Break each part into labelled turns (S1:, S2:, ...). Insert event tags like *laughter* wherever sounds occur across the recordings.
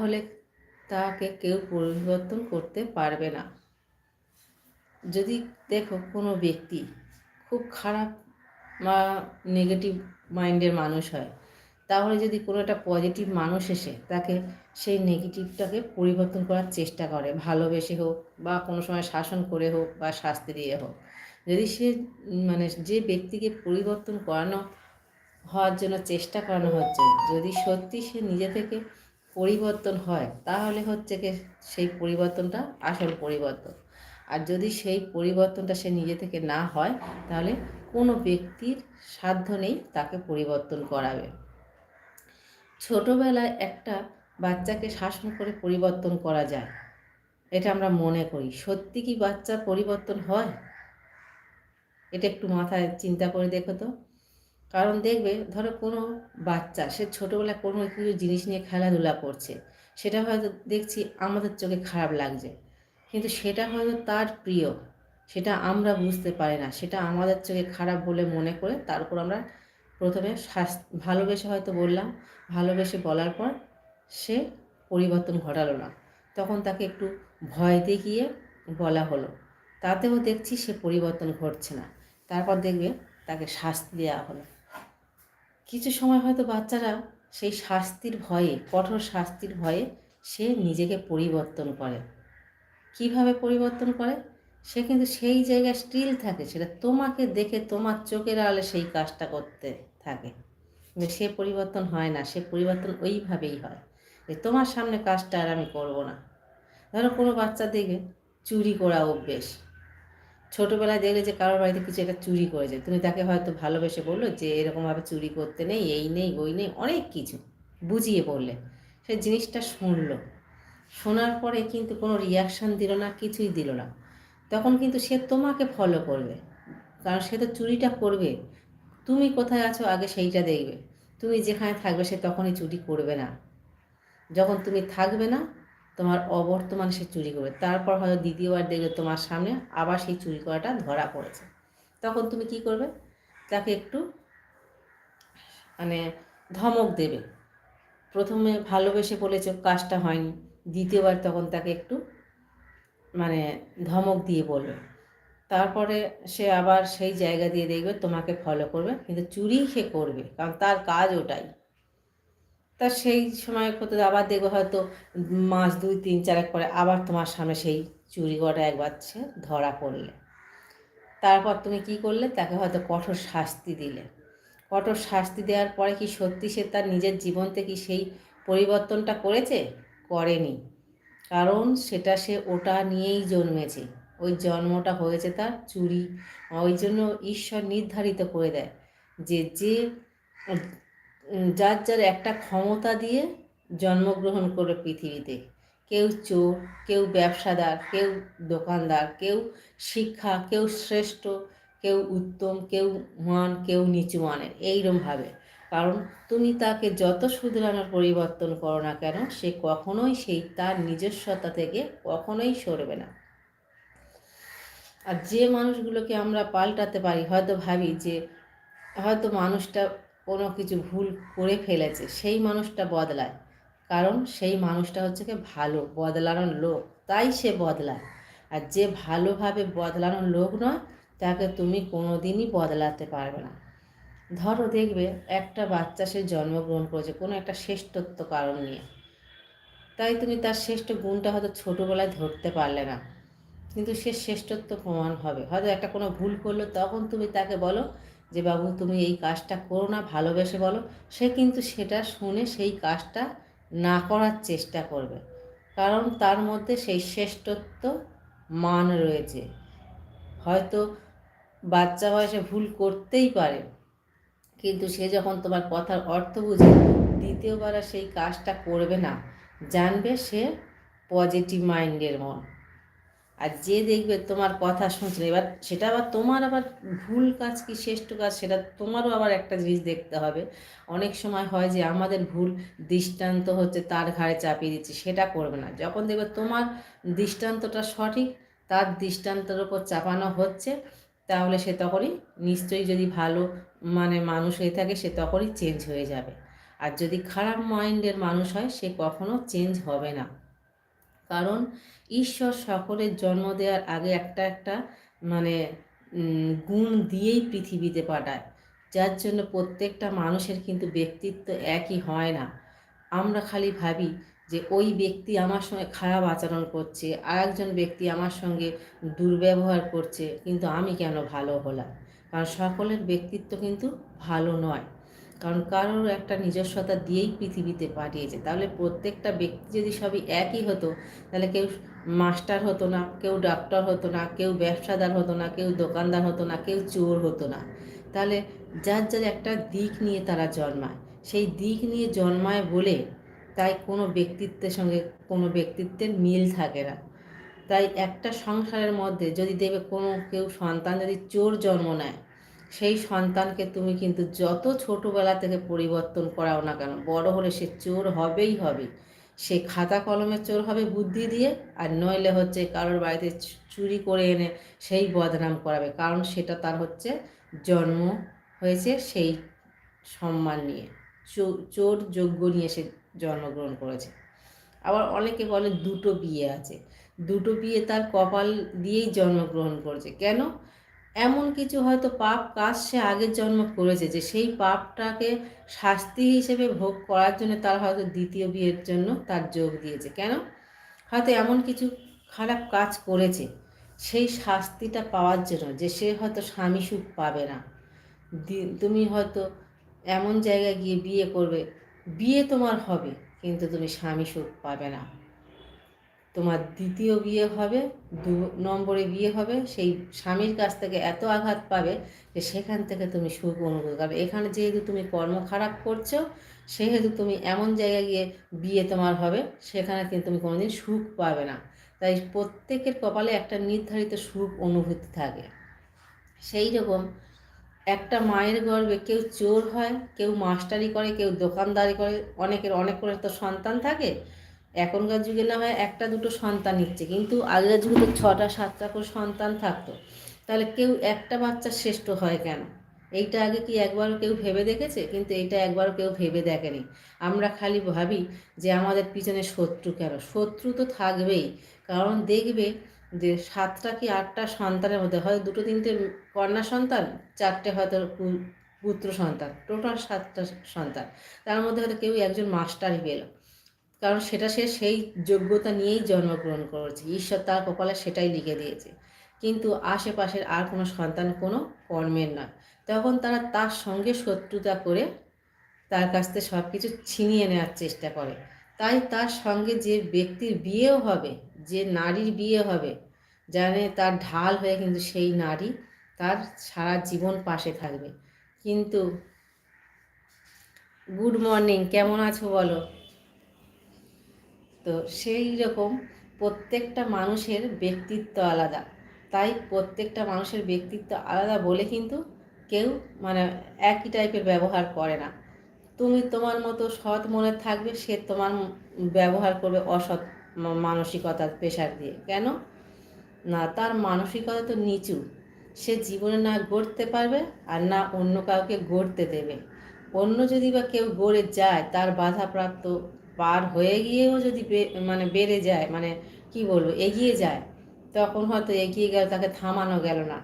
S1: তাহলে তাকে কেউ পরিবর্তন করতে পারবে না। যদি দেখো কোনো ব্যক্তি খুব খারাপ বা নেগেটিভ মাইন্ডের মানুষ হয়, তাহলে যদি কোনো একটা পজিটিভ মানুষ এসে তাকে সেই নেগেটিভটাকে পরিবর্তন করার চেষ্টা করে, ভালোবেসে হোক বা কোনো সময় শাসন করে হোক বা শাস্তি দিয়ে হোক, যদি সে মানে যে ব্যক্তিকে পরিবর্তন করানো হওয়ার জন্য চেষ্টা করানো হচ্ছে, যদি সত্যি সে নিজে থেকে পরিবর্তন হয়, তাহলে হচ্ছে কি সেই পরিবর্তনটা আসল পরিবর্তন। আর যদি সেই পরিবর্তনটা সে নিজে থেকে না হয়, তাহলে কোনো ব্যক্তির সাধ্য নেই তাকে পরিবর্তন করাবে। ছোটোবেলায় একটা বাচ্চাকে শাসন করে পরিবর্তন করা যায়, এটা আমরা মনে করি। সত্যি কি বাচ্চার পরিবর্তন হয়? এটা একটু মাথায় চিন্তা করে দেখো তো। কারণ দেখবে, ধরো কোনো বাচ্চা, সে ছোটোবেলায় কোনো কিছু জিনিস নিয়ে খেলাধুলা করছে, সেটা হয়তো দেখছি আমাদের চোখে খারাপ লাগছে। কিন্তু সেটা হয়তো তার প্রিয়, সেটা আমরা বুঝতে পারি না, সেটা আমাদের চোখে খারাপ বলে মনে করে তার উপর আমরা প্রথমে ভালোবেসে হয়তো বললাম, ভালোবেসে বলার পর সে পরিবর্তন ঘটালো না। তখন তাকে একটু ভয় দেখিয়ে বলা হলো। তাতেও দেখছি সে পরিবর্তন ঘটছে না। তারপর দেখবে তাকে শাস্তি দেওয়া হলো। কিছু সময় হয়তো বাচ্চারা সেই শাস্তির ভয়ে, কঠোর শাস্তির ভয়ে সে নিজেকে পরিবর্তন করে। কীভাবে পরিবর্তন করে? সে কিন্তু সেই জায়গায় স্টিল থাকে, সেটা তোমাকে দেখে তোমার চোখের আড়ালে সেই কাজটা করতে থাকে। কিন্তু সে পরিবর্তন হয় না, সে পরিবর্তন ওইভাবেই হয় যে তোমার সামনে কাজটা আর আমি করব না। ধরো কোনো বাচ্চা দেখবে চুরি করা অভ্যেস ছোটোবেলায় দেখলে যে কারোর বাড়িতে কিছু একটা চুরি করেছে তুমি তাকে হয়তো ভালোবেসে বলল যে, এরকমভাবে চুরি করতে নেই, এই নেই, ওই নেই, অনেক কিছু বুঝিয়ে বললে। সে জিনিসটা শুনলো। শোনার পরে কিন্তু কোনো রিয়াকশান দিল না, কিছুই দিল না। তখন কিন্তু সে তোমাকে ফলো করবে। কারণ সে তো চুরিটা করবে। তুমি কোথায় আছো আগে সেইটা দেখবে। তুমি যেখানে থাকবে সে তখনই চুরি করবে না। যখন তুমি থাকবে না তোমার অবর্তমান সে চুরি করবে। তারপর হয়তো দ্বিতীয়বার দেখবে তোমার সামনে আবার সেই চুরি করাটা ধরা পড়েছে। তখন তুমি কি করবে? তাকে একটু মানে ধমক দেবে। প্রথমে ভালোবেসে বলেছ কাজটা হয়নি। দ্বিতীয়বার তখন তাকে একটু মানে ধমক দিয়ে বলবে। তারপরে সে আবার সেই জায়গা দিয়ে দেখবে তোমাকে ফলো করবে। কিন্তু চুরি সে করবে, কারণ তার কাজ ওটাই। তা সেই সময় করতে আবার দেখবে হয়তো মাস দুই, তিন চারেক পরে আবার তোমার সামনে সেই চুরি করাটা একবার সে ধরা পড়লে। তারপর তুমি কি করলে? তাকে হয়তো কঠোর শাস্তি দিলে। কঠোর শাস্তি দেওয়ার পরে কি সত্যি সে তার নিজের জীবন থেকে সেই পরিবর্তনটা করেছে? করেনি। কারণ সেটা সে ওটা নিয়েই জন্মেছে। ওই জন্মটা হয়েছে তার চুরি। ওই জন্য ঈশ্বর নির্ধারিত করে দেয় যে যে যার যার একটা ক্ষমতা দিয়ে জন্মগ্রহণ করে পৃথিবীতে। কেউ চোর, কেউ ব্যবসাদার, কেউ দোকানদার, কেউ শিক্ষা, কেউ শ্রেষ্ঠ, কেউ উত্তম, কেউ মান কেউ নিচু মানের এইরমভাবে কারণ তুমি তাকে যত শুধরানোর পরিবর্তন করো না কেন, সে কখনোই সেই তার নিজস্বতা থেকে কখনোই সরবে না। আর যে মানুষগুলোকে আমরা পাল্টাতে পারি, হয়তো ভাবি যে, হয়তো মানুষটা কোনো কিছু ভুল করে ফেলেছে, সেই মানুষটা বদলায়। কারণ সেই মানুষটা হচ্ছে কি ভালো, বদলানোর লোক। তাই সে বদলায়। আর যে ভালোভাবে বদলানোর লোক নয়, তাকে তুমি কোনো দিনই বদলাতে পারবে না। ধরো দেখবে একটা বাচ্চা সে জন্মগ্রহণ করেছে কোনো একটা শ্রেষ্ঠত্ব কারণ নিয়ে। তাই তুমি তার শ্রেষ্ঠ গুণটা হয়তো ছোটোবেলায় ধরতে পারলে না। কিন্তু সে শ্রেষ্ঠত্ব প্রমাণ হবে। হয়তো একটা কোনো ভুল করল, তখন তুমি তাকে বলো যে, বাবু, তুমি এই কাজটা করো না, ভালোবেসে বলো। সে কিন্তু সেটা শুনে সেই কাজটা না করার চেষ্টা করবে। কারণ তার মধ্যে সেই শ্রেষ্ঠত্ব মান রয়েছে। হয়তো বাচ্চা বয়সে ভুল করতেই পারে, কিন্তু সে যখন তোমার কথার অর্থ বুঝে, দ্বিতীয়বার সেই কাজটা করবে না, জানবে সে পজিটিভ মাইন্ডের মন। আর যে দেখবে তোমার কথা শুনছে, এবার সেটা আবার তোমার আবার ভুল কাজ কি, শ্রেষ্ঠ কাজ, সেটা তোমারও আবার একটা জিনিস দেখতে হবে। অনেক সময় হয় যে আমাদের ভুল দৃষ্টান্ত হচ্ছে তার ঘাড়ে চাপিয়ে দিচ্ছে, সেটা করবে না। যখন দেখবে তোমার দৃষ্টান্তটা সঠিক, তার দৃষ্টান্তের ওপর চাপানো হচ্ছে, তাহলে সে তখনই নিশ্চয়ই যদি ভালো মানে মানুষ হয়ে থাকে, সে তখনই চেঞ্জ হয়ে যাবে। আর যদি খারাপ মাইন্ডের মানুষ হয়, সে কখনো চেঞ্জ হবে না। কারণ ঈশ্বর সকলের জন্ম দেওয়ার আগে একটা একটা মানে গুণ দিয়েই পৃথিবীতে পাঠায়। যার জন্য প্রত্যেকটা মানুষের কিন্তু ব্যক্তিত্ব একই হয় না। আমরা খালি ভাবি যে ওই ব্যক্তি আমার সঙ্গে খারাপ আচরণ করছে আর একজন ব্যক্তি আমার সঙ্গে দুর্ব্যবহার করছে, কিন্তু আমি কেন ভালো হলাম? কারণ সকলের ব্যক্তিত্ব কিন্তু ভালো নয়। কারণ কারোর একটা নিজস্বতা দিয়েই পৃথিবীতে পাঠিয়েছে। তাহলে প্রত্যেকটা ব্যক্তি যদি সবই একই হতো, তাহলে কেউ মাস্টার হতো না, কেউ ডাক্তার হতো না, কেউ ব্যবসাদার হতো না, কেউ দোকানদার হতো না, কেউ চোর হতো না। তাহলে যার যার একটা দিক নিয়ে তারা জন্মায়। সেই দিক নিয়ে জন্মায় বলে তাই কোনো ব্যক্তিত্বের সঙ্গে কোনো ব্যক্তিত্বের মিল থাকে না। তাই একটা সংসারের মধ্যে যদি দেবে কোনো কেউ সন্তান যদি চোর জন্ম নেয় সেই সন্তানকে তুমি কিন্তু যত ছোটোবেলা থেকে পরিবর্তন করাও না কেন, বড় হলে সে চোর হবেই হবে। সে খাতা কলমে চোর হবে বুদ্ধি দিয়ে, আর নইলে হচ্ছে কারোর বাড়িতে চুরি করে এনে সেই বদনাম করাবে, কারণ সেটা তার হচ্ছে জন্ম হয়েছে সেই সম্মান নিয়ে। চোর যোগ্য নিয়ে সে জন্মগ্রহণ করেছে। আবার অনেকে বলে দুটো বিয়ে আছে। দুটো বিয়ে তার কপাল দিয়েই জন্মগ্রহণ করেছে। কেন? এমন কিছু হয়তো পাপ কাজ সে আগের জন্ম করেছে যে সেই পাপটাকে শাস্তি হিসেবে ভোগ করার জন্য তার হয়তো দ্বিতীয় বিয়ের জন্য তার যোগ দিয়েছে। কেন? হয়তো এমন কিছু খারাপ কাজ করেছে, সেই শাস্তিটা পাওয়ার জন্য যে সে হয়তো স্বামী সুখ পাবে না। তুমি হয়তো এমন জায়গায় গিয়ে বিয়ে করবে, বিয়ে তোমার হবে, কিন্তু তুমি স্বামী সুখ পাবে না। তোমার দ্বিতীয় বিয়ে হবে, দু নম্বরে বিয়ে হবে, সেই স্বামীর কাছ থেকে এত আঘাত পাবে যে সেখান থেকে তুমি সুখ অনুভব করবে। এখানে যেহেতু তুমি কর্ম খারাপ করছ, সেহেতু তুমি এমন জায়গায় গিয়ে বিয়ে তোমার হবে, সেখানে কিন্তু তুমি কোনোদিন সুখ পাবে না। তাই প্রত্যেকের কপালে একটা নির্ধারিত সুখ অনুভূতি থাকে। সেই রকম একটা মায়ের গর্বে কেউ চোর হয়, কেউ মাস্টারি করে, কেউ দোকানদারি করে, অনেকের, অনেক করে তো সন্তান থাকে এখনকার যুগে না হয় একটা দুটো সন্তান নিচ্ছে, কিন্তু আগের যুগে তো ছটা, সাতটা করে সন্তান থাকতো। তাহলে কেউ একটা বাচ্চা শ্রেষ্ঠ হয় কেন? এইটা আগে কি একবারও কেউ ভেবে দেখেছে? কিন্তু এটা একবারও কেউ ভেবে দেখেনি। আমরা খালি ভাবি যে আমাদের পিছনে শত্রু কেন? শত্রু তো থাকবেই। কারণ দেখবে যে সাতটা কি আটটা সন্তানের মধ্যে, হয়তো দুটো, তিনটে কন্যা সন্তান, চারটে হয়তো পুত্র সন্তান, টোটাল সাতটা সন্তান। তার মধ্যে হয়তো কেউ একজন মাস্টারই পেল। কারণ সেটা সে সেই যোগ্যতা নিয়েই জন্মগ্রহণ করেছে। ঈশ্বর তার কপালে সেটাই লিখে দিয়েছে। কিন্তু আশেপাশের আর কোনো সন্তান কোনো কর্মের নয় তখন তারা তার সঙ্গে শত্রুতা করে তার কাছ থেকে সব কিছু ছিনিয়ে নেওয়ার চেষ্টা করে। তাই তার সঙ্গে যে ব্যক্তির বিয়েও হবে, যে নারীর বিয়ে হবে জানে তার ঢাল হয়ে কিন্তু সেই নারী তার সারা জীবন পাশে থাকবে। কিন্তু গুড মর্নিং, কেমন আছো বলো? তো সেই রকম প্রত্যেকটা মানুষের ব্যক্তিত্ব আলাদা। তাই প্রত্যেকটা মানুষের ব্যক্তিত্ব আলাদা বলে কিন্তু কেউ মানে একই টাইপের ব্যবহার করে না। তুমি তোমার মতো সৎ মনে থাকবে, সে তোমার ব্যবহার করবে অসৎ মানসিকতার পেশার দিয়ে। কেন? না, তার মানসিকতা তো নিচু। সে জীবনে না গড়তে পারবে আর না অন্য কাউকে গড়তে দেবে। অন্য যদি বা কেউ গড়ে যায়, তার বাধাপ্রাপ্ত পার হয়ে গিয়েও যদি মানে বেড়ে যায় মানে কি বলব, এগিয়ে যায়, তখন হয়তো এগিয়ে গেল, তাকে থামানো গেল না।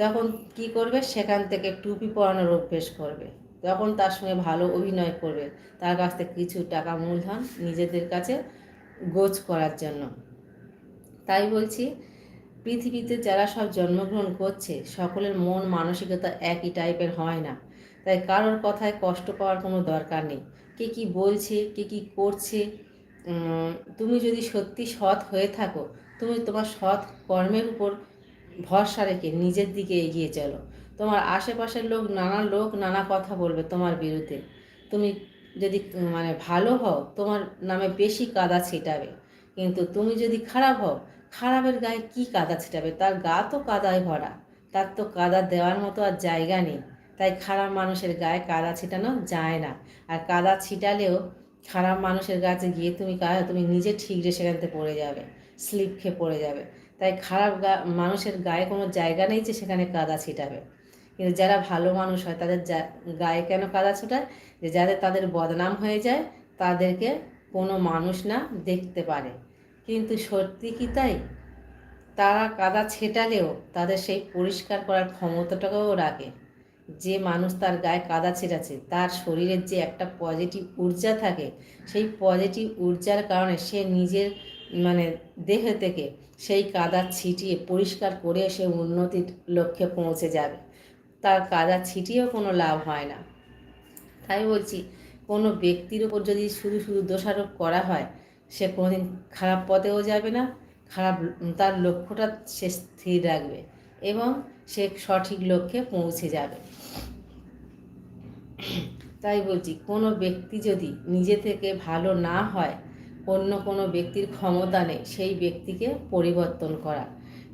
S1: তখন কি করবে? সেখান থেকে টুপি পরানোর অভ্যেস করবে। তখন তার সঙ্গে ভালো অভিনয় করবে। তার কাছ থেকে কিছু টাকা মূলধন নিজেদের কাছে গোছ করার জন্য। তাই বলছি, পৃথিবীতে যারা সব জন্মগ্রহণ করছে, সকলের মন, মানসিকতা একই টাইপের হয় না। তাই কারোর কথায় কষ্ট পাওয়ার কোনো দরকার নেই। কে কী বলছে, কে কী করছে তুমি যদি সত্যি সৎ হয়ে থাকো, তুমি তোমার সৎ কর্মের উপর ভরসা রেখে নিজের দিকে এগিয়ে চলো। তোমার আশেপাশের লোক, নানা লোক নানা কথা বলবে তোমার বিরুদ্ধে। তুমি যদি মানে ভালো হও, তোমার নামে বেশি কাদা ছিটাবে। কিন্তু তুমি যদি খারাপ হও, খারাপের গায়ে কি কাদা ছিটাবে? তার গা তো কাদায় ভরা। তার তো কাদা দেওয়ার মতো আর জায়গা নেই। তাই খারাপ মানুষের গায়ে কাদা ছিটানো যায় না। আর কাদা ছিটালেও খারাপ মানুষের কাছে গিয়ে তুমি তুমি নিজে ঠিকরে সেখান থেকে পড়ে যাবে, স্লিপ খেয়ে পড়ে যাবে। তাই খারাপ গা, মানুষের গায়ে কোনো জায়গা নেই যে সেখানে কাদা ছিটাবে। কিন্তু যারা ভালো মানুষ হয়, তাদের গায়ে কেন কাদা ছোটায়? যে যাদের তাদের বদনাম হয়ে যায়, তাদেরকে কোনো মানুষ না দেখতে পারে। কিন্তু সত্যি কি তাই? তারা কাদা ছেটালেও তাদের সেই পরিষ্কার করার ক্ষমতাটাকেও রাখে। যে মানুষ তার গায়ে কাদা ছেটাছে তার শরীরের যে একটা পজিটিভ ঊর্জা থাকে, সেই পজিটিভ ঊর্জার কারণে সে নিজের মানে দেহ থেকে সেই কাদা ছিটিয়ে পরিষ্কার করে সে উন্নতির লক্ষ্যে পৌঁছে যাবে। তার কাদা ছিটিয়েও কোনো লাভ হয় না। তাই বলছি, কোনো ব্যক্তির ওপর যদি শুধু শুধু দোষারোপ করা হয়, সে কোনোদিন খারাপ পথেও যাবে না, খারাপ তার লক্ষ্যটা সে স্থির রাখবে এবং সে সঠিক লক্ষ্যে পৌঁছে যাবে। তাই বলছি, কোনো ব্যক্তি যদি নিজে থেকে ভালো না হয়, অন্য কোনো ব্যক্তির ক্ষমতা নেই, সেই ব্যক্তিকে পরিবর্তন করা।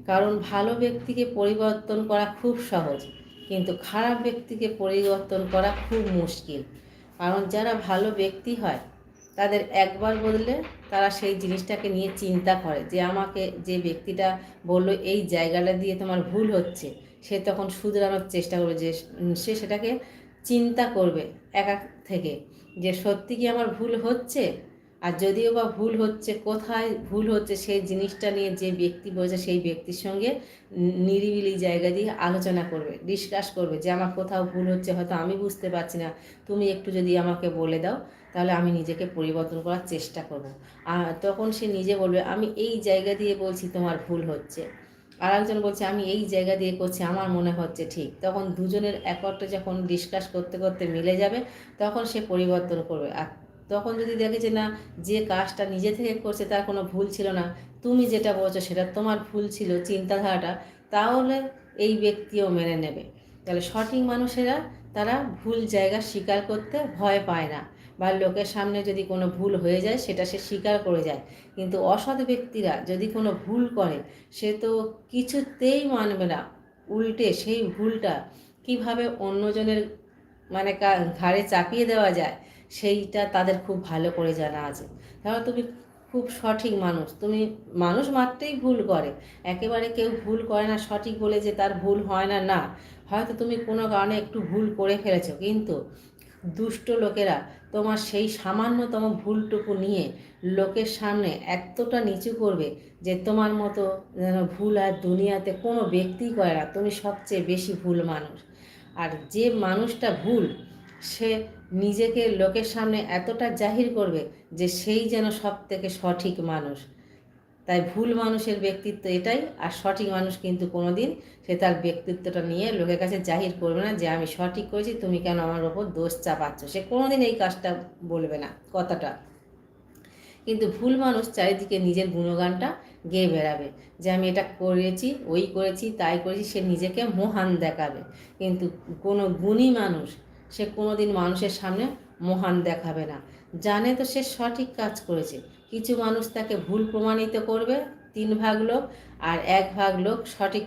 S1: কারণ ভালো ব্যক্তিকে পরিবর্তন করা খুব সহজ, কিন্তু খারাপ ব্যক্তিকে পরিবর্তন করা খুব মুশকিল। কারণ যারা ভালো ব্যক্তি হয়, তাদের একবার বদলে তারা সেই জিনিসটাকে নিয়ে চিন্তা করে যে, আমাকে যে ব্যক্তিটা বলল এই জায়গাটা দিয়ে তোমার ভুল হচ্ছে, সে তখন শুধরানোর চেষ্টা করবে যে, সে সেটাকে চিন্তা করবে একা থেকে যে সত্যি কি আমার ভুল হচ্ছে? আর যদিও বা ভুল হচ্ছে, কোথায় ভুল হচ্ছে সেই জিনিসটা নিয়ে যে ব্যক্তি বলছে সেই ব্যক্তির সঙ্গে নিরিবিলি জায়গা দিয়ে আলোচনা করবে ডিসকাস করবে যে আমার কোথাও ভুল হচ্ছে, হয়তো আমি বুঝতে পারছি না। তুমি একটু যদি আমাকে বলে দাও, তাহলে আমি নিজেকে পরিবর্তন করার চেষ্টা করব। আর তখন সে নিজে বলবে, আমি এই জায়গা দিয়ে বলছি তোমার ভুল হচ্ছে। আর একজন বলছে, আমি এই জায়গা দিয়ে করছি, আমার মনে হচ্ছে ঠিক। তখন দুজনের একত্রে যখন ডিসকাস করতে করতে মিলে যাবে, তখন সে পরিবর্তন করবে। আর তখন যদি দেখে যে না, যে কাজটা নিজে থেকে করছে, তার কোনো ভুল ছিল না, তুমি যেটা বলছো সেটা তোমার ভুল ছিল, চিন্তাধারাটা, তাহলে এই ব্যক্তিও মেনে নেবে। তাহলে সঠিক মানুষেরা, তারা ভুল জায়গা স্বীকার করতে ভয় পায় না। বা লোকের সামনে যদি কোনো ভুল হয়ে যায়, সেটা সে স্বীকার করে যায়। কিন্তু অসৎ ব্যক্তিরা যদি কোনো ভুল করে, সে তো কিছুতেই মানবে না। উল্টে সেই ভুলটা কীভাবে অন্যজনের মানে ঘাড়ে চাপিয়ে দেওয়া যায়, সেইটা তাদের খুব ভালো করে জানা আছে। ধরো তুমি খুব সঠিক মানুষ, তুমি মানুষ মাত্রেই ভুল করে। একেবারে কেউ ভুল করে না, সঠিক বলে যে তার ভুল হয় না না। হয়তো তুমি কোনো কারণে একটু ভুল করে ফেলেছো, কিন্তু দুষ্ট লোকেরা, তোমার সেই সামান্যতম ভুলটুকু নিয়ে লোকের সামনে এতটা নিচু করবে যে তোমার মতো যেন ভুল আর দুনিয়াতে কোনো ব্যক্তিই করে না। তুমি সবচেয়ে বেশি ভুল মানুষ। আর যে মানুষটা ভুল, সে নিজেকে লোকের সামনে এতটা জাহির করবে যে সেই যেন সব থেকে সঠিক মানুষ। তাই ভুল মানুষের ব্যক্তিত্ব এটাই, আর সঠিক মানুষ কিন্তু কোনোদিন সে তার ব্যক্তিত্বটা নিয়ে লোকের কাছে জাহির করবে না যে আমি সঠিক করেছি, তুমি কেন আমার ওপর দোষ চাপাচ্ছ। সে কোনো দিন এই কাজটা বলবে না কথাটা। কিন্তু ভুল মানুষ চারিদিকে নিজের গুণগানটা গেয়ে বেড়াবে। যে আমি এটা করেছি, ওই করেছি, তাই করেছি, সে নিজেকে মহান দেখাবে। কিন্তু কোনো গুণী মানুষ, সে কোনো দিন মানুষের সামনে মহান দেখাবে না। জানে তো সে সঠিক কাজ করেছে। কিছু মানুষ তাকে ভুল প্রমাণিত করবে, তিন ভাগ লোক আর এক ভাগ লোক সঠিক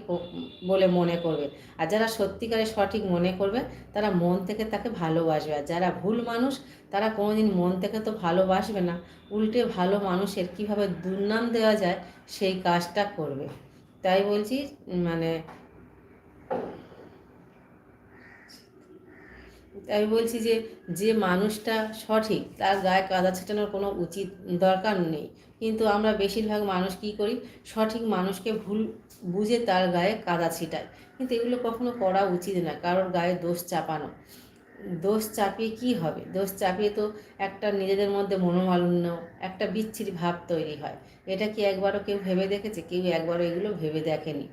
S1: বলে মনে করবে। আর যারা সত্যিকারে সঠিক মনে করবে, তারা মন থেকে তাকে ভালোবাসবে। আর যারা ভুল মানুষ, তারা কোনোদিন মন থেকে তো ভালোবাসবে না। উল্টে ভালো মানুষের কীভাবে দুর্নাম দেওয়া যায়, সেই কাজটা করবে। তাই বলছি মানে আমি বলছি যে যে মানুষটা সঠিক, তার গায়ে কাদা ছেটানোর কোনো উচিত দরকার নেই। কিন্তু আমরা বেশিরভাগ মানুষ কী করি? সঠিক মানুষকে ভুল বুঝে তার গায়ে কাদা ছিটায় কিন্তু এগুলো কখনো করা উচিত না, কারোর গায়ে দোষ চাপানো। দোষ চাপিয়ে কি হবে? দোষ চাপিয়ে তো একটা নিজেদের মধ্যে মনোমালিন্য, একটা বিচ্ছিরি ভাব তৈরি হয়। এটা কি একবারও কেউ ভেবে দেখেছে? কেউ একবারও এগুলো ভেবে দেখেনি।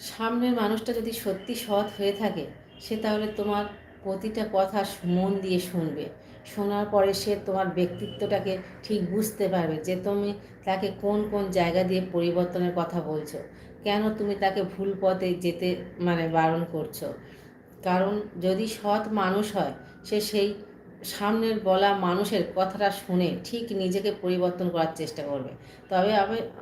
S1: সামনের মানুষটা যদি সত্যি সৎ হয়ে থাকে, সে তাহলে তোমার প্রতিটা কথা মন দিয়ে শুনবে। শোনার পরে সে তোমার ব্যক্তিত্বটাকে ঠিক বুঝতে পারবে যে তুমি তাকে কোন কোন জায়গা দিয়ে পরিবর্তনের কথা বলছো। কেন তুমি তাকে ভুল পথে যেতে মানে বারণ করছ? কারণ যদি সৎ মানুষ হয়, সে সেই সামনের বলা মানুষের কথাটা শুনে ঠিক নিজেকে পরিবর্তন করার চেষ্টা করবে। তবে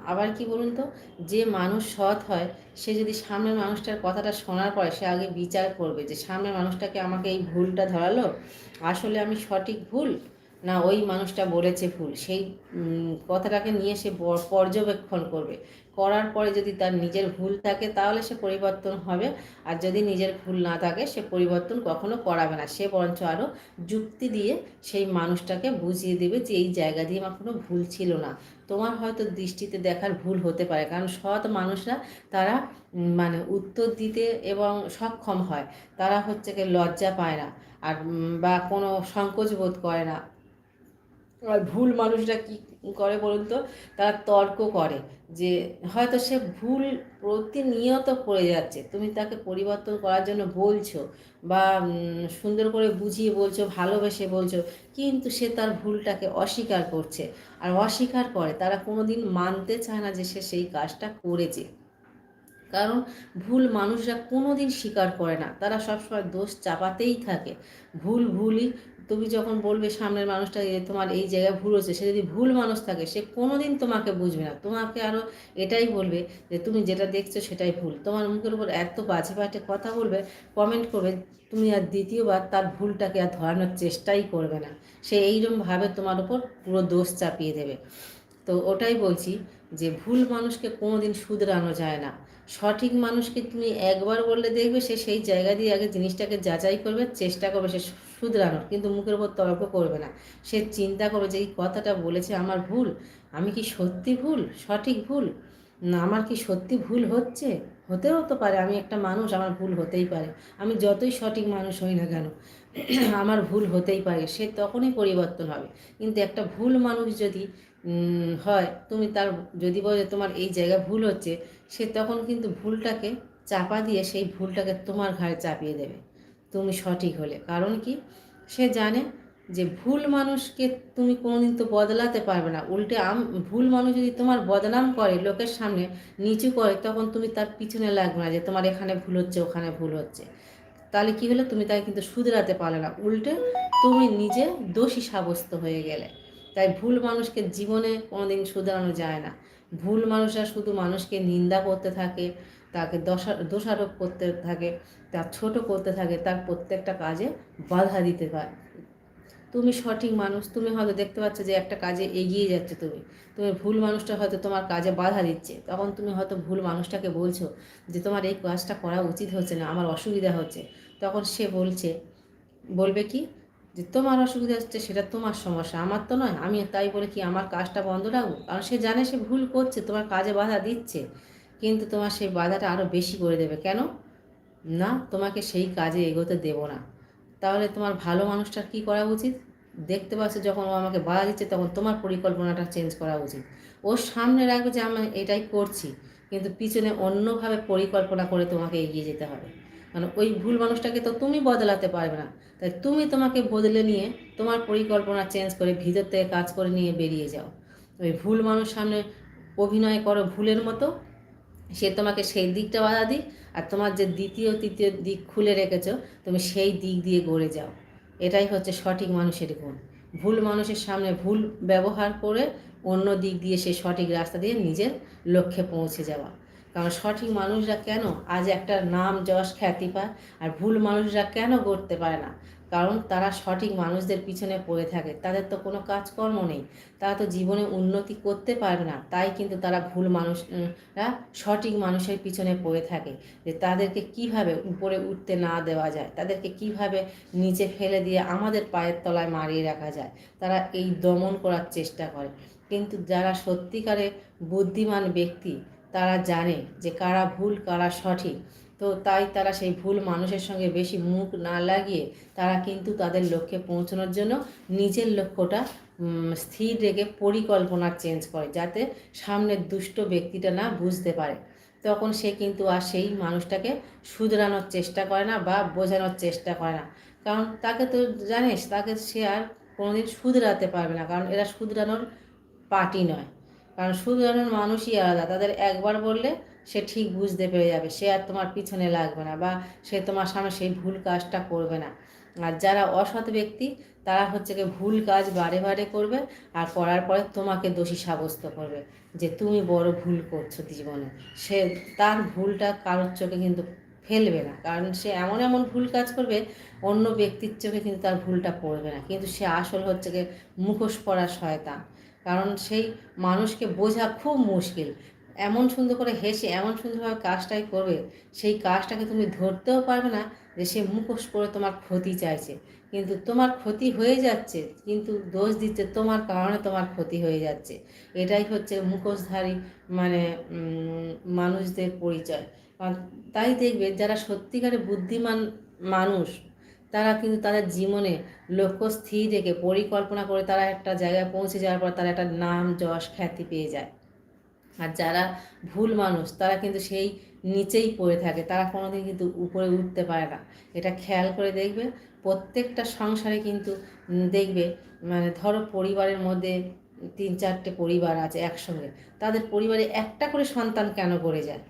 S1: আবার কি বলুন তো? যে মানুষ সৎ হয়, সে যদি সামনের মানুষটার কথাটা শোনার পরে সে আগে বিচার করবে যে সামনের মানুষটাকে আমাকে এই ভুলটা ধরালো, আসলে আমি সঠিক ভুল না ওই মানুষটা বলেছে ভুল? সেই কথাটাকে নিয়ে সে পর্যবেক্ষণ করবে। করার পরে যদি তার নিজের ভুল থাকে তাহলে সে পরিবর্তন হবে। আর যদি নিজের ভুল না থাকে সে পরিবর্তন কখনো করাবে না। সে বরঞ্চ আরও যুক্তি দিয়ে সেই মানুষটাকে বুঝিয়ে দেবে যে এই জায়গা দিয়ে আমার কোনো ভুল ছিল না। তোমার হয়তো দৃষ্টিতে দেখার ভুল হতে পারে, কারণ সৎ মানুষরা তারা মানে উত্তর দিতে এবং সক্ষম হয়। তারা হচ্ছে কি লজ্জা পায় না আর বা কোনো সংকোচ বোধ করে না। আর ভুল মানুষরা কি করে বলুন তো, তারা তর্ক করে যে হয়তো সে ভুল প্রতিনিয়ত করে যাচ্ছে। তুমি তাকে পরিবর্তন করার জন্য বলছো বা সুন্দর করে বুঝিয়ে বলছো, ভালোবেসে বলছো, কিন্তু সে তার ভুলটাকে অস্বীকার করছে। আর অস্বীকার করে, তারা কোনো দিন মানতে চায় না যে সে সেই কাজটা করেছে। কারণ ভুল মানুষরা কোনো দিন স্বীকার করে না। তারা সবসময় দোষ চাপাতেই থাকে। ভুল ভুলই তুমি যখন বলবে সামনের মানুষটা তোমার এই জায়গায় ভুল হচ্ছে, সে যদি ভুল মানুষ থাকে, সে কোনো দিন তোমাকে বুঝবে না। তোমাকে আরও এটাই বলবে যে তুমি যেটা দেখছ সেটাই ভুল। তোমার মুখের উপর এত বাজে বাজে কথা বলবে কমেন্ট করবে, তুমি আর দ্বিতীয়বার তার ভুলটাকে আর ধরানোর চেষ্টাই করবে না। সে এইরকমভাবে তোমার উপর পুরো দোষ চাপিয়ে দেবে। তো ওটাই বলছি যে ভুল মানুষকে কোনো দিন শুধরানো যায় না। সঠিক মানুষকে তুমি একবার বললে দেখবে সে সেই জায়গা দিয়ে আগে জিনিসটাকে যাচাই করবে, চেষ্টা করবে, সে শুধরানোর কিন্তু মুখের উপর তর্ক করবে না। সে চিন্তা করবে যে এই কথাটা বলেছে আমার ভুল। আমি কি সত্যি ভুল? সঠিক ভুল? না, আমার কি সত্যি ভুল হচ্ছে? হতেও তো পারে, আমি একটা মানুষ, আমার ভুল হতেই পারে। আমি যতই সঠিক মানুষ হই না কেন, *clears throat* আমার ভুল হতেই পারে, সে তখনই পরিবর্তন হবে। কিন্তু একটা ভুল মানুষ যদি হয়, তুমি তার, যদি বলে তোমার এই জায়গায় ভুল হচ্ছে, সে তখন কিন্তু ভুলটাকে চাপা দিয়ে সেই ভুলটাকে তোমার ঘাড়ে চাপিয়ে দেবে। তুমি সঠিক হলে। কারণ কি? সে জানে যে ভুল মানুষকে তুমি কোনোদিন তো বদলাতে পারবে না। উল্টে আম, ভুল মানুষ যদি তোমার বদনাম করে, লোকের সামনে নিচু করে, তখন তুমি তার পিছনে লাগবে না যে তোমার এখানে ভুল হচ্ছে, ওখানে ভুল হচ্ছে। তাহলে কি হলো? তুমি তাকে কিন্তু শুধরাতে পারলে না। উল্টে তুমি নিজে দোষী সাব্যস্ত হয়ে গেলে। তাই ভুল মানুষকে জীবনে কোনোদিন শুধরানো যায় না। ভুল মানুষরা শুধু মানুষকে নিন্দা করতে থাকে, তাকে দোষা দোষারোপ করতে থাকে তার ছোট করতে থাকে, তার প্রত্যেকটা কাজে বাধা দিতে পারে তুমি সঠিক মানুষ, তুমি হয়তো দেখতে পাচ্ছ যে একটা কাজে এগিয়ে যাচ্ছে তুমি। তুমি ভুল মানুষটা হয়তো তোমার কাজে বাধা দিচ্ছে। তখন তুমি হয়তো ভুল মানুষটাকে বলছো যে তোমার এই কাজটা করা উচিত হচ্ছে না, আমার অসুবিধা হচ্ছে। তখন সে বলছে, বলবে কি? যে তোমার অসুবিধা হচ্ছে, সেটা তোমার সমস্যা। আমার তো নয়, আমি তাই বলে কি আমার কাজটা বন্ধ রাখব? কারণ সে জানে সে ভুল করছে, তোমার কাজে বাধা দিচ্ছে। কিন্তু তোমার সেই বাধাটা আরও বেশি করে দেবে। কেন? না, তোমাকে সেই কাজে এগোতে দেবো না। তাহলে তোমার ভালো মানুষটার কী করা উচিত? দেখতে পাচ্ছ যখন ও আমাকে বাধা দিচ্ছে তখন তোমার পরিকল্পনাটা চেঞ্জ করা উচিত। ওর সামনে রাখবে যে আমি এটাই করছি, কিন্তু পিছনে অন্যভাবে পরিকল্পনা করে তোমাকে এগিয়ে যেতে হবে। মানে ওই ভুল মানুষটাকে তো তুমি বদলাতে পারবে না। তাই তুমি তোমাকে বদলে নিয়ে তোমার পরিকল্পনা চেঞ্জ করে ভিতর থেকে কাজ করে নিয়ে বেরিয়ে যাও। ওই ভুল মানুষ সামনে অভিনয় করো ভুলের মতো সে তোমাকে সেই দিকটা বাধা দিক, আর তোমার যে দ্বিতীয়, তৃতীয় দিক খুলে রেখেছো, তুমি সেই দিক দিয়ে গড়ে যাও। এটাই হচ্ছে সঠিক মানুষের গুণ। ভুল মানুষের সামনে ভুল ব্যবহার করে অন্য দিক দিয়ে সে সঠিক রাস্তা দিয়ে নিজের লক্ষ্যে পৌঁছে যাওয়া। কারণ সঠিক মানুষরা কেন আজ একটা নাম যশ খ্যাতি পায়, আর ভুল মানুষরা কেন গড়তে পারে না? কারণ তারা সঠিক মানুষদের পিছনে পড়ে থাকে। তাদের তো কোনো কাজকর্ম নেই। তারা তো জীবনে উন্নতি করতে পারবে না। তাই কিন্তু তারা ভুল মানুষরা সঠিক মানুষের পিছনে পড়ে থাকে যে তাদেরকে কীভাবে উপরে উঠতে না দেওয়া যায়, তাদেরকে কীভাবে নিচে ফেলে দিয়ে আমাদের পায়ের তলায় মারিয়ে রাখা যায়। তারা এই দমন করার চেষ্টা করে। কিন্তু যারা সত্যিকারে বুদ্ধিমান ব্যক্তি, তারা জানে যে কারা ভুল, কারা সঠিক। তো তাই তারা সেই ভুল মানুষের সঙ্গে বেশি মুখ না লাগিয়ে তারা কিন্তু তাদের লক্ষ্যে পৌঁছানোর জন্য নিজের লক্ষ্যটা স্থির রেখে পরিকল্পনা চেঞ্জ করে যাতে সামনের দুষ্ট ব্যক্তিটা না বুঝতে পারে। তখন সে কিন্তু আর সেই মানুষটাকে শুধরানোর চেষ্টা করে না বা বোঝানোর চেষ্টা করে না। কারণ তাকে তো জানিস, তাকে সে আর কোনোদিন শুধরাতে পারবে না। কারণ এরা শুধরানোর পার্টি নয়। কারণ শুধরানোর মানুষই আলাদা। তাদের একবার বললে সে ঠিক বুঝতে পেরে যাবে, সে আর তোমার পিছনে লাগবে না বা সে তোমার সামনে সেই ভুল কাজটা করবে না। আর যারা অসৎ ব্যক্তি, তারা হচ্ছে কি ভুল কাজ বারে বারে করবে আর করার পরে তোমাকে দোষী সাব্যস্ত করবে যে তুমি বড় ভুল করছ জীবনে। সে তার ভুলটা কারোর চোখে কিন্তু ফেলবে না, কারণ সে এমন এমন ভুল কাজ করবে, অন্য ব্যক্তির চোখে কিন্তু তার ভুলটা পড়বে না। কিন্তু সে আসল হচ্ছে গিয়ে মুখোশ পড়া শয়তান। কারণ সেই মানুষকে বোঝা খুব মুশকিল এমন সুন্দর করে হেসে, এমন সুন্দরভাবে কাজটাই করবে, সেই কাজটাকে তুমি ধরতেও পারবে না যে সে মুখোশ করে তোমার ক্ষতি চাইছে। কিন্তু তোমার ক্ষতি হয়ে যাচ্ছে, কিন্তু দোষ দিচ্ছে তোমার কারণে তোমার ক্ষতি হয়ে যাচ্ছে। এটাই হচ্ছে মুখোশধারী মানে মানুষদের পরিচয়। তাই দেখবে যারা সত্যিকারে বুদ্ধিমান মানুষ, তারা কিন্তু তাদের জীবনে লক্ষ্য স্থির রেখে পরিকল্পনা করে তারা একটা জায়গায় পৌঁছে যাওয়ার পর তারা একটা নাম, যশ, খ্যাতি পেয়ে যায়। আর যারা ভুল মানুষ, তারা কিন্তু সেই নিচেই পড়ে থাকে। তারা কোনোদিন কিন্তু উপরে উঠতে পারে না। এটা খেয়াল করে দেখবে। প্রত্যেকটা সংসারে কিন্তু দেখবে মানে ধরো পরিবারের মধ্যে তিন চারটে পরিবার আছে একসঙ্গে। তাদের পরিবারে একটা করে সন্তান কেন করে যায়?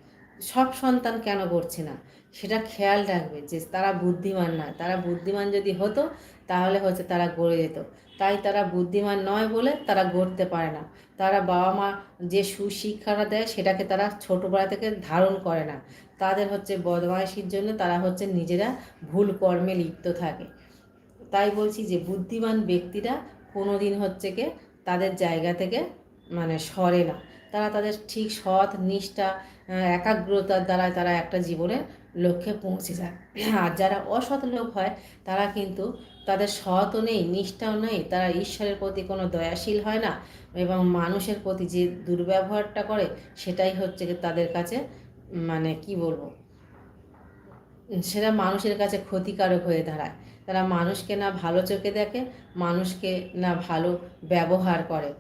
S1: সব সন্তান কেন করছে না? সেটা খেয়াল রাখবে যে তারা বুদ্ধিমান না। তারা বুদ্ধিমান যদি হতো, তাহলে হচ্ছে তারা গড়ে যেত। তাই তারা বুদ্ধিমান নয় বলে তারা গড়তে পারে না। তারা বাবা মা যে সুশিক্ষাটা দেয়, সেটাকে তারা ছোটোবেলা থেকে ধারণ করে না। তাদের হচ্ছে বদমাইশির জন্য তারা হচ্ছে নিজেরা ভুল কর্মে লিপ্ত থাকে। তাই বলছি যে বুদ্ধিমান ব্যক্তিরা কোনো দিন হচ্ছে কে তাদের জায়গা থেকে মানে সরে না। তারা তাদের ঠিক সৎ, নিষ্ঠা একাগ্রতার দ্বারা তারা একটা জীবনে লক্ষ্যে পৌঁছে যায়। আর যারা অসৎ লোক হয়, তারা কিন্তু তাদের সৎও নেই, নিষ্ঠাও নেই, তারা ঈশ্বরের প্রতি কোনো দয়াশীল হয় না এবং মানুষের প্রতি যে দুর্ব্যবহারটা করে, সেটাই হচ্ছে তাদের কাছে মানে কি বলব? সেটা মানুষের কাছে ক্ষতিকারক হয়ে দাঁড়ায়। তারা মানুষকে না ভালো চোখে দেখে, মানুষকে না ভালো ব্যবহার করে।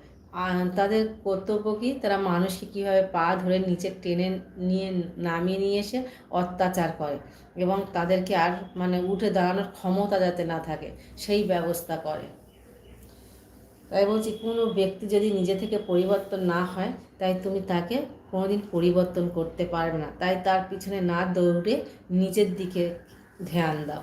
S1: তাদের কর্তব্য কি? তারা মানুষকে কীভাবে পা ধরে নিচে টেনে নিয়ে নামিয়ে নিয়ে এসে অত্যাচার করে এবং তাদেরকে আর মানে উঠে দাঁড়ানোর ক্ষমতা যাতে না থাকে, সেই ব্যবস্থা করে। তাই বলছি, কোনো ব্যক্তি যদি নিজে থেকে পরিবর্তন না হয়, তাই তুমি তাকে কোনোদিন পরিবর্তন করতে পারবে না। তাই তার পিছনে না দৌড়ে নিজের দিকে ধ্যান দাও।